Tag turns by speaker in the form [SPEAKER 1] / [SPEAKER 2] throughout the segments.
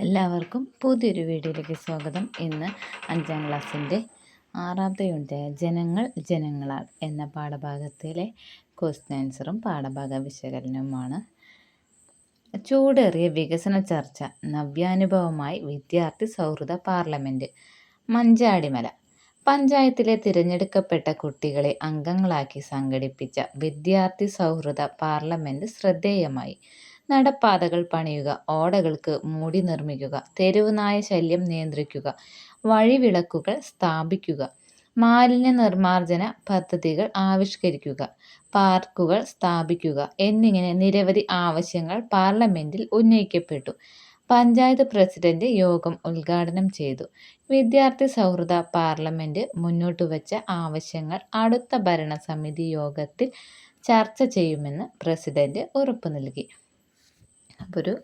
[SPEAKER 1] എല്ലാവർക്കും പുതിയൊരു വീഡിയോയിലേക്ക് സ്വാഗതം. ഇന്ന് അഞ്ചാം ക്ലാസ്സിന്റെ ആറാമത്തെ യൂണിറ്റായ ജനങ്ങൾ ജനങ്ങളാൽ എന്ന പാഠഭാഗത്തിലെ ക്വസ്റ്റ്യൻ ആൻസറും പാഠഭാഗ വിശകലനവുമാണ്. ചൂടേറിയ വികസന ചർച്ച നവ്യാനുഭവമായി വിദ്യാർത്ഥി സൗഹൃദ പാർലമെന്റ് മഞ്ചാടിമല. പഞ്ചായത്തിലെ തിരഞ്ഞെടുക്കപ്പെട്ട കുട്ടികളെ അംഗങ്ങളാക്കി സംഘടിപ്പിച്ച വിദ്യാർത്ഥി സൗഹൃദ പാർലമെന്റ് ശ്രദ്ധേയമായി. നടപ്പാതകൾ പണിയുക ഓടകൾക്ക് മൂടി നിർമ്മിക്കുക തെരുവുനായ ശല്യം നിയന്ത്രിക്കുക വഴിവിളക്കുകൾ സ്ഥാപിക്കുക മാലിന്യ നിർമ്മാർജന പദ്ധതികൾ ആവിഷ്കരിക്കുക പാർക്കുകൾ സ്ഥാപിക്കുക എന്നിങ്ങനെ നിരവധി ആവശ്യങ്ങൾ പാർലമെന്റിൽ ഉന്നയിക്കപ്പെട്ടു. പഞ്ചായത്ത് പ്രസിഡന്റ് യോഗം ഉദ്ഘാടനം ചെയ്തു. വിദ്യാർത്ഥി സൗഹൃദ പാർലമെന്റ് മുന്നോട്ട് വെച്ച ആവശ്യങ്ങൾ അടുത്ത ഭരണസമിതി യോഗത്തിൽ ചർച്ച ചെയ്യുമെന്ന് പ്രസിഡന്റ് ഉറപ്പു നൽകി. അപ്പോൾ ഒരു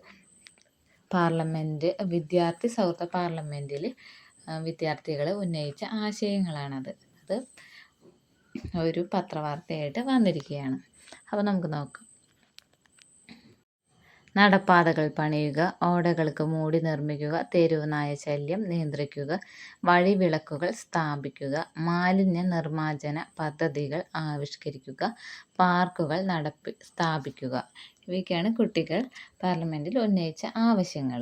[SPEAKER 1] പാർലമെന്റ് വിദ്യാർത്ഥി സൗഹൃദ പാർലമെന്റിൽ വിദ്യാർത്ഥികൾ ഉന്നയിച്ച ആശയങ്ങളാണത്. അത് ഒരു പത്രവാർത്തയായിട്ട് വന്നിരിക്കുകയാണ്. അപ്പോൾ നമുക്ക് നോക്കാം. നടപ്പാതകൾ പണിയുക ഓടകൾക്ക് മൂടി നിർമ്മിക്കുക തെരുവ് നായ ശല്യം നിയന്ത്രിക്കുക വഴിവിളക്കുകൾ സ്ഥാപിക്കുക മാലിന്യ നിർമ്മാർജന പദ്ധതികൾ ആവിഷ്കരിക്കുക പാർക്കുകൾ നടപ്പി സ്ഥാപിക്കുക. ഇവയൊക്കെയാണ് കുട്ടികൾ പാർലമെന്റിൽ ഉന്നയിച്ച ആവശ്യങ്ങൾ.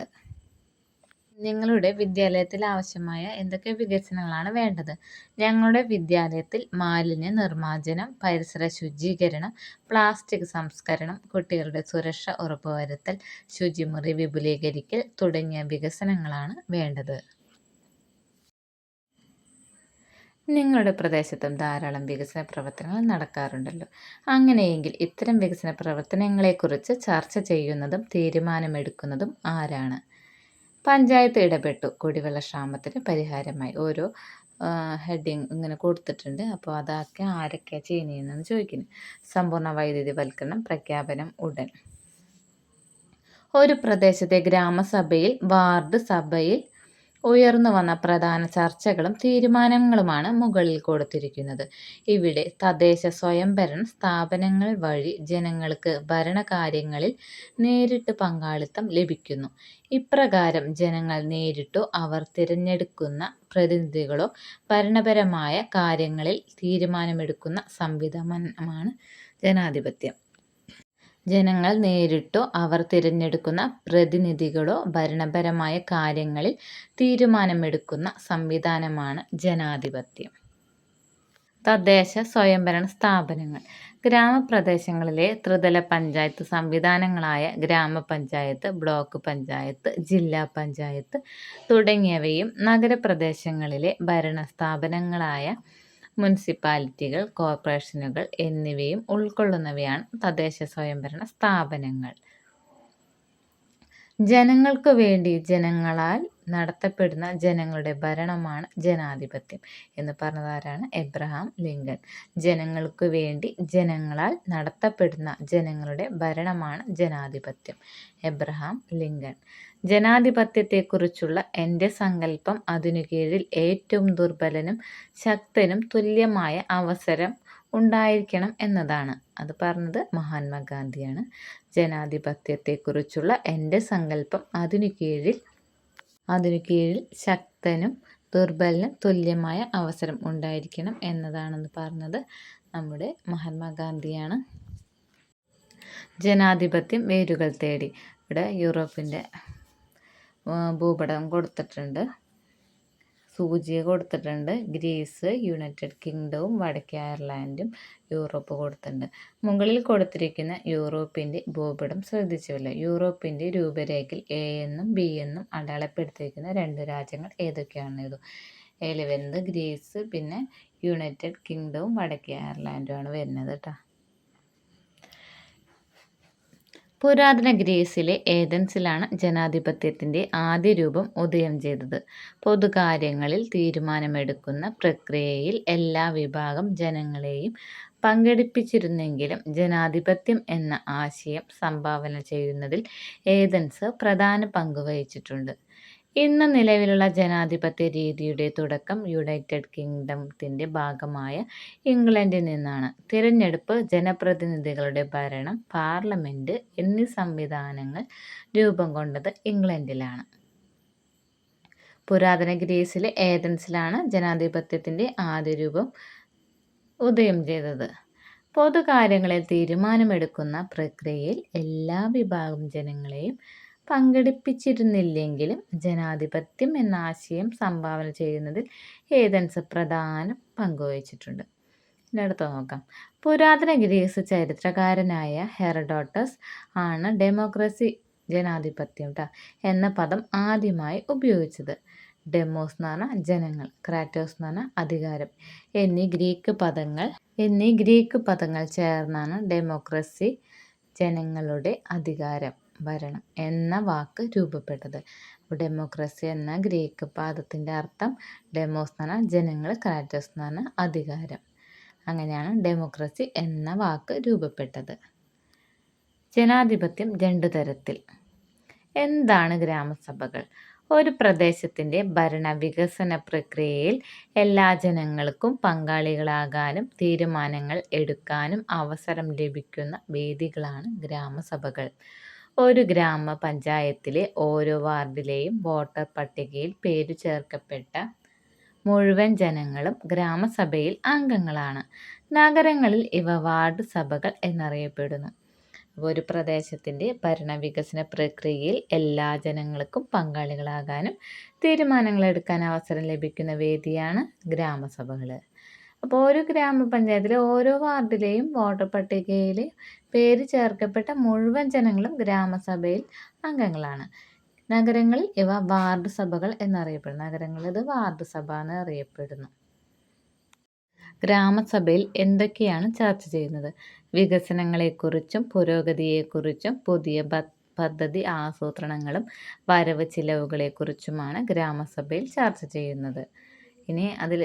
[SPEAKER 1] നിങ്ങളുടെ വിദ്യാലയത്തിൽ ആവശ്യമായ എന്തൊക്കെ വികസനങ്ങളാണ് വേണ്ടത്? ഞങ്ങളുടെ വിദ്യാലയത്തിൽ മാലിന്യ നിർമ്മാർജനം പരിസര ശുചീകരണം പ്ലാസ്റ്റിക് സംസ്കരണം കുട്ടികളുടെ സുരക്ഷ ഉറപ്പുവരുത്തൽ ശുചിമുറി വിപുലീകരിക്കൽ തുടങ്ങിയ വികസനങ്ങളാണ് വേണ്ടത്. നിങ്ങളുടെ പ്രദേശത്തും ധാരാളം വികസന പ്രവർത്തനങ്ങൾ നടക്കാറുണ്ടല്ലോ. അങ്ങനെയെങ്കിൽ ഇത്തരം വികസന പ്രവർത്തനങ്ങളെക്കുറിച്ച് ചർച്ച ചെയ്യുന്നതും തീരുമാനമെടുക്കുന്നതും ആരാണ്? പഞ്ചായത്ത് ഇടപെട്ടു. കുടിവെള്ള ക്ഷാമത്തിന് പരിഹാരമായി. ഓരോ ഹെഡിങ് ഇങ്ങനെ കൊടുത്തിട്ടുണ്ട്. അപ്പോൾ അതൊക്കെ ആരൊക്കെയാണ് ചെയ്യുന്നതെന്ന് ചോദിക്കുന്നു. സമ്പൂർണ വൈദ്യുതിവൽക്കരണം പ്രഖ്യാപനം ഉടൻ. ഒരു പ്രദേശത്തെ ഗ്രാമസഭയിൽ വാർഡ് സഭയിൽ ഉയർന്നു വന്ന പ്രധാന ചർച്ചകളും തീരുമാനങ്ങളുമാണ് മുകളിൽ കൊടുത്തിരിക്കുന്നത്. ഇവിടെ തദ്ദേശ സ്വയംഭരണ സ്ഥാപനങ്ങൾ വഴി ജനങ്ങൾക്ക് ഭരണകാര്യങ്ങളിൽ നേരിട്ട് പങ്കാളിത്തം ലഭിക്കുന്നു. ഇപ്രകാരം ജനങ്ങൾ നേരിട്ടോ അവർ തിരഞ്ഞെടുക്കുന്ന പ്രതിനിധികളോ ഭരണപരമായ കാര്യങ്ങളിൽ തീരുമാനമെടുക്കുന്ന സംവിധാനമാണ് ജനാധിപത്യം. ജനങ്ങൾ നേരിട്ടോ അവർ തിരഞ്ഞെടുക്കുന്ന പ്രതിനിധികളോ ഭരണപരമായ കാര്യങ്ങളിൽ തീരുമാനമെടുക്കുന്ന സംവിധാനമാണ് ജനാധിപത്യം. തദ്ദേശ സ്വയംഭരണ സ്ഥാപനങ്ങൾ. ഗ്രാമപ്രദേശങ്ങളിലെ ത്രിതല പഞ്ചായത്ത് സംവിധാനങ്ങളായ ഗ്രാമപഞ്ചായത്ത് ബ്ലോക്ക് പഞ്ചായത്ത് ജില്ലാ പഞ്ചായത്ത് തുടങ്ങിയവയും നഗരപ്രദേശങ്ങളിലെ ഭരണ സ്ഥാപനങ്ങളായ മുനിസിപ്പാലിറ്റികൾ കോർപ്പറേഷനുകൾ എന്നിവയും ഉൾക്കൊള്ളുന്നവയാണ് തദ്ദേശ സ്വയംഭരണ സ്ഥാപനങ്ങൾ. ജനങ്ങൾക്ക് വേണ്ടി ജനങ്ങളാൽ നടത്തപ്പെടുന്ന ജനങ്ങളുടെ ഭരണമാണ് ജനാധിപത്യം എന്ന് പറഞ്ഞതാരാണ് എബ്രഹാം ലിങ്കൻ. ജനങ്ങൾക്ക് വേണ്ടി ജനങ്ങളാൽ നടത്തപ്പെടുന്ന ജനങ്ങളുടെ ഭരണമാണ് ജനാധിപത്യം. Abraham Lincoln. ജനാധിപത്യത്തെക്കുറിച്ചുള്ള എന്റെ സങ്കല്പം അതിനു കീഴിൽ ഏറ്റവും ദുർബലനും ശക്തനും തുല്യമായ അവസരം ഉണ്ടായിരിക്കണം എന്നതാണ്. അത് പറഞ്ഞത് മഹാത്മാഗാന്ധിയാണ് ജനാധിപത്യത്തെക്കുറിച്ചുള്ള എന്റെ സങ്കല്പം അതിനു കീഴിൽ അതിനു കീഴിൽ ശക്തനും ദുർബലനും തുല്യമായ അവസരം ഉണ്ടായിരിക്കണം എന്നതാണെന്ന് പറഞ്ഞത് നമ്മുടെ മഹാത്മാഗാന്ധിയാണ് ജനാധിപത്യം വേരുകൾ തേടി ഇവിടെ യൂറോപ്പിന്റെ ഭൂപടം കൊടുത്തിട്ടുണ്ട്. സൂചിക കൊടുത്തിട്ടുണ്ട്. ഗ്രീസ് യുണൈറ്റഡ് കിങ്ഡവും വടക്കേ അയർലാൻഡും യൂറോപ്പ് കൊടുത്തിട്ടുണ്ട്. മുകളിൽ കൊടുത്തിരിക്കുന്ന യൂറോപ്പിന്റെ ഭൂപടം ശ്രദ്ധിച്ചുവല്ലോ. യൂറോപ്പിന്റെ രൂപരേഖയിൽ എ എന്നും ബി എന്നും അടയാളപ്പെടുത്തിയിരിക്കുന്ന രണ്ട് രാജ്യങ്ങൾ ഏതൊക്കെയാണ് ഇത് വരുന്നത് ഗ്രീസ് പിന്നെ യുണൈറ്റഡ് കിങ്ഡവും വടക്കേ അയർലാൻഡുമാണ് വരുന്നത് കേട്ടോ. പുരാതന ഗ്രീസിലെ ഏതൻസിലാണ് ജനാധിപത്യത്തിന്റെ ആദ്യ രൂപം ഉദയം ചെയ്തത്. പൊതുകാര്യങ്ങളിൽ തീരുമാനമെടുക്കുന്ന പ്രക്രിയയിൽ എല്ലാ വിഭാഗം ജനങ്ങളെയും പങ്കെടുപ്പിച്ചിരുന്നെങ്കിലും ജനാധിപത്യം എന്ന ആശയം സംഭാവന ചെയ്യുന്നതിൽ ഏതൻസ് പ്രധാന പങ്ക് വഹിച്ചിട്ടുണ്ട്. ഇന്ന് നിലവിലുള്ള ജനാധിപത്യ രീതിയുടെ തുടക്കം യുണൈറ്റഡ് കിങ്ഡത്തിന്റെ ഭാഗമായ ഇംഗ്ലണ്ടിൽ നിന്നാണ്. തിരഞ്ഞെടുപ്പ് ജനപ്രതിനിധികളുടെ ഭരണം പാർലമെന്റ് എന്നീ സംവിധാനങ്ങൾ രൂപം കൊണ്ടത് ഇംഗ്ലണ്ടിലാണ്. പുരാതന ഗ്രീസിലെ ഏതൻസിലാണ് ജനാധിപത്യത്തിന്റെ ആദ്യ രൂപം ഉദയം ചെയ്തത്. പൊതുകാര്യങ്ങളിൽ തീരുമാനമെടുക്കുന്ന പ്രക്രിയയിൽ എല്ലാ വിഭാഗം ജനങ്ങളെയും പങ്കെടുപ്പിച്ചിരുന്നില്ലെങ്കിലും ജനാധിപത്യം എന്ന ആശയം സംഭാവന ചെയ്യുന്നതിൽ ഏതൻസ് പ്രധാന പങ്കുവഹിച്ചിട്ടുണ്ട്. ഇനി അടുത്ത നോക്കാം. പുരാതന ഗ്രീസ് ചരിത്രകാരനായ ഹെറഡോട്ടസ് ആണ് ഡെമോക്രസി ജനാധിപത്യം എന്ന പദം ആദ്യമായി ഉപയോഗിച്ചത്. ഡെമോസ് എന്ന് പറഞ്ഞാൽ ജനങ്ങൾ ക്രാറ്റോസ് എന്ന് പറഞ്ഞാൽ അധികാരം എന്നീ ഗ്രീക്ക് പദങ്ങൾ എന്നീ ഗ്രീക്ക് പദങ്ങൾ ചേർന്നാണ് ഡെമോക്രസി ജനങ്ങളുടെ അധികാരം. ഭരണം എന്ന വാക്ക് രൂപപ്പെട്ടത്. ഡെമോക്രസി എന്ന ഗ്രീക്ക് പാദത്തിന്റെ അർത്ഥം ഡെമോസ് എന്ന് പറഞ്ഞാൽ ജനങ്ങൾ ക്രാറ്റോസ് എന്ന് പറഞ്ഞാൽ അധികാരം. അങ്ങനെയാണ് ഡെമോക്രസി എന്ന വാക്ക് രൂപപ്പെട്ടത്. ജനാധിപത്യം രണ്ടു തരത്തിൽ. എന്താണ് ഗ്രാമസഭകൾ? ഒരു പ്രദേശത്തിന്റെ ഭരണ വികസന പ്രക്രിയയിൽ എല്ലാ ജനങ്ങൾക്കും പങ്കാളികളാകാനും തീരുമാനങ്ങൾ എടുക്കാനും അവസരം ലഭിക്കുന്ന വേദികളാണ് ഗ്രാമസഭകൾ. ഒരു ഗ്രാമപഞ്ചായത്തിലെ ഓരോ വാർഡിലെയും വോട്ടർ പട്ടികയിൽ പേരു ചേർക്കപ്പെട്ട മുഴുവൻ ജനങ്ങളും ഗ്രാമസഭയിൽ അംഗങ്ങളാണ്. നഗരങ്ങളിൽ ഇവ വാർഡ് സഭകൾ എന്നറിയപ്പെടുന്നു. ഒരു പ്രദേശത്തിന്റെ ഭരണവികസന പ്രക്രിയയിൽ എല്ലാ ജനങ്ങൾക്കും പങ്കാളികളാകാനും തീരുമാനങ്ങൾ എടുക്കാൻ അവസരം ലഭിക്കുന്ന വേദിയാണ് ഗ്രാമസഭകൾ. അപ്പോൾ ഓരോ ഗ്രാമപഞ്ചായത്തിലെ ഓരോ വാർഡിലെയും വോട്ടർ പട്ടികയിൽ പേര് ചേർക്കപ്പെട്ട മുഴുവൻ ജനങ്ങളും ഗ്രാമസഭയിൽ അംഗങ്ങളാണ്. നഗരങ്ങളിൽ ഇവ വാർഡ് സഭകൾ എന്നറിയപ്പെടുന്നു. നഗരങ്ങളിൽ ഇത് വാർഡ് സഭ എന്ന് അറിയപ്പെടുന്നു. ഗ്രാമസഭയിൽ എന്തൊക്കെയാണ് ചർച്ച ചെയ്യുന്നത്? വികസനങ്ങളെക്കുറിച്ചും പുരോഗതിയെക്കുറിച്ചും പുതിയ പദ്ധതി ആസൂത്രണങ്ങളും വരവ് ചിലവുകളെക്കുറിച്ചുമാണ് ഗ്രാമസഭയിൽ ചർച്ച ചെയ്യുന്നത്. ഇനി അതിൽ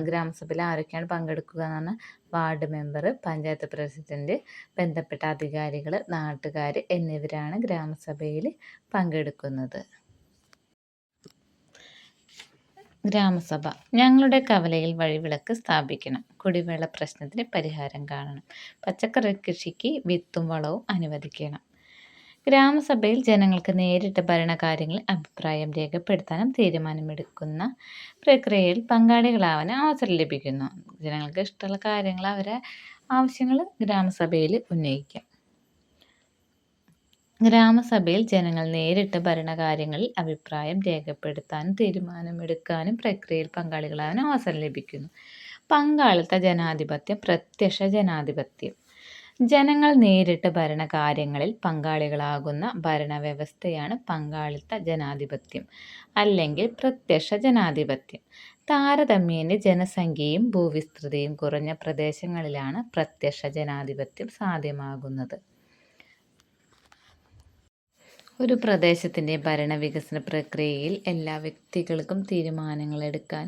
[SPEAKER 1] ഗ്രാമസഭയിൽ ആരൊക്കെയാണ് പങ്കെടുക്കുക എന്ന് പറഞ്ഞാൽ വാർഡ് മെമ്പർ പഞ്ചായത്ത് പ്രസിഡന്റ് ബന്ധപ്പെട്ട അധികാരികൾ നാട്ടുകാർ എന്നിവരാണ് ഗ്രാമസഭയിൽ പങ്കെടുക്കുന്നത്. ഗ്രാമസഭ ഞങ്ങളുടെ കവലയിൽ വഴിവിളക്ക് സ്ഥാപിക്കണം. കുടിവെള്ള പ്രശ്നത്തിന് പരിഹാരം കാണണം. പച്ചക്കറി കൃഷിക്ക് വിത്തും വളവും അനുവദിക്കണം. ഗ്രാമസഭയിൽ ജനങ്ങൾക്ക് നേരിട്ട് ഭരണകാര്യങ്ങളിൽ അഭിപ്രായം രേഖപ്പെടുത്താനും തീരുമാനമെടുക്കുന്ന പ്രക്രിയയിൽ പങ്കാളികളാവാൻ അവസരം ലഭിക്കുന്നു. ജനങ്ങൾക്ക് ഇഷ്ടമുള്ള കാര്യങ്ങൾ അവരെ ആവശ്യങ്ങൾ ഗ്രാമസഭയിൽ ഉന്നയിക്കാം. ഗ്രാമസഭയിൽ ജനങ്ങൾ നേരിട്ട് ഭരണകാര്യങ്ങളിൽ അഭിപ്രായം രേഖപ്പെടുത്താനും തീരുമാനമെടുക്കാനും പ്രക്രിയയിൽ പങ്കാളികളാവാനും അവസരം ലഭിക്കുന്നു. പങ്കാളിത്ത ജനാധിപത്യം പ്രത്യക്ഷ ജനാധിപത്യം. ജനങ്ങൾ നേരിട്ട് ഭരണകാര്യങ്ങളിൽ പങ്കാളികളാകുന്ന ഭരണവ്യവസ്ഥയാണ് പങ്കാളിത്ത ജനാധിപത്യം അല്ലെങ്കിൽ പ്രത്യക്ഷ ജനാധിപത്യം. താരതമ്യേന ജനസംഖ്യയും ഭൂവിസ്തൃതിയും കുറഞ്ഞ പ്രദേശങ്ങളിലാണ് പ്രത്യക്ഷ ജനാധിപത്യം സാധ്യമാകുന്നത്. ഒരു പ്രദേശത്തിന്റെ ഭരണവികസന പ്രക്രിയയിൽ എല്ലാ വ്യക്തികൾക്കും തീരുമാനങ്ങൾ എടുക്കാൻ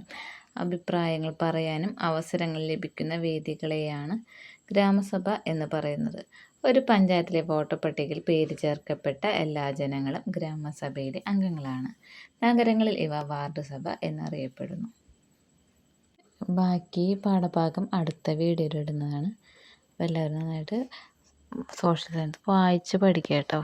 [SPEAKER 1] അഭിപ്രായങ്ങൾ പറയാനും അവസരങ്ങൾ ലഭിക്കുന്ന വേദികളെയാണ് ഗ്രാമസഭ എന്ന് പറയുന്നത്. ഒരു പഞ്ചായത്തിലെ വോട്ടർ പട്ടികയിൽ പേര് ചേർക്കപ്പെട്ട എല്ലാ ജനങ്ങളും ഗ്രാമസഭയിലെ അംഗങ്ങളാണ്. നഗരങ്ങളിൽ ഇവ വാർഡ് സഭ എന്നറിയപ്പെടുന്നു. ബാക്കി പാഠഭാഗം അടുത്ത വീഡിയോയിൽ ഇടുന്നതാണ്. എല്ലാവരും നന്നായിട്ട് സോഷ്യൽ സയൻസ് വായിച്ച് പഠിക്കുക കേട്ടോ.